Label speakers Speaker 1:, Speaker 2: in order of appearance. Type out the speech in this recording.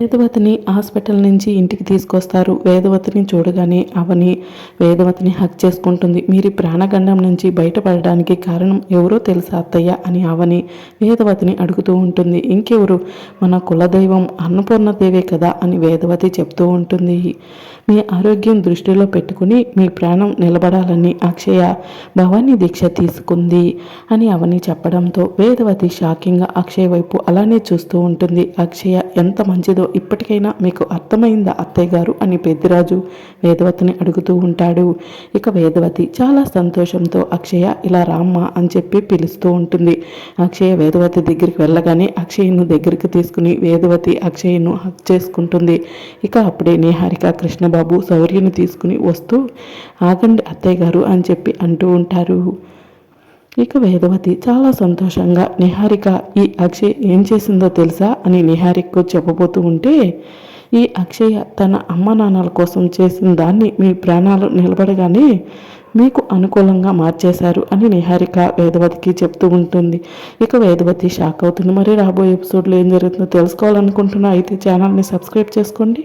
Speaker 1: వేదవతిని hospital నుంచి ఇంటికి తీసుకొస్తారు. వేదవతిని చూడగానే అవని వేదవతిని హక్ చేసుకుంటుంది. మీరు ప్రాణగండం నుంచి బయటపడడానికి కారణం ఎవరో తెలుసా అత్తయ్య? అని అవని వేదవతిని అడుగుతూ ఉంటుంది. ఇంకెవరు? మన కులదైవం అన్నపూర్ణదేవే కదా అని వేదవతి చెప్తూ ఉంటుంది. మీ ఆరోగ్యం దృష్టిలో పెట్టుకుని మీ ప్రాణం నిలబడాలని అక్షయ భవానీ దీక్ష తీసుకుంది అని అవని చెప్పడంతో వేదవతి షాకింగ్గా అక్షయ్ వైపు అలానే చూస్తూ ఉంటుంది. అక్షయ ఎంత మంచిదో ఇప్పటికైనా మీకు అర్థమైందా అత్తయ్య గారు? అని పెద్దిరాజు వేదవతిని అడుగుతూ ఉంటాడు. ఇక వేదవతి చాలా సంతోషంతో అక్షయ ఇలా రామ్మ అని చెప్పి పిలుస్తూ ఉంటుంది. అక్షయ వేదవతి దగ్గరికి వెళ్ళగానే అక్షయ్ను దగ్గరికి తీసుకుని వేదవతి అక్షయ్ను హక్ చేసుకుంటుంది. ఇక అప్పుడే నిహారిక కృష్ణబాబు శౌర్యను తీసుకుని వస్తూ ఆగండి అత్తయ్య గారు అని చెప్పి అంటూ ఉంటారు. ఇక వేదవతి చాలా సంతోషంగా నిహారిక ఈ అక్షయ్ ఏం చేసిందో తెలుసా అని నిహారికకు చెప్పబోతూ ఉంటే ఈ అక్షయ తన అమ్మ నాన్నల కోసం చేసిన దాన్ని మీ ప్రాణాలు నిలబడగానే మీకు అనుకూలంగా మార్చేశారు అని నిహారిక వేదవతికి చెప్తూ ఉంటుంది. ఇక వేదవతి షాక్ అవుతుంది. మరి రాబోయే ఎపిసోడ్లో ఏం జరుగుతుందో తెలుసుకోవాలనుకుంటున్నా అయితే ఛానల్ని సబ్స్క్రైబ్ చేసుకోండి.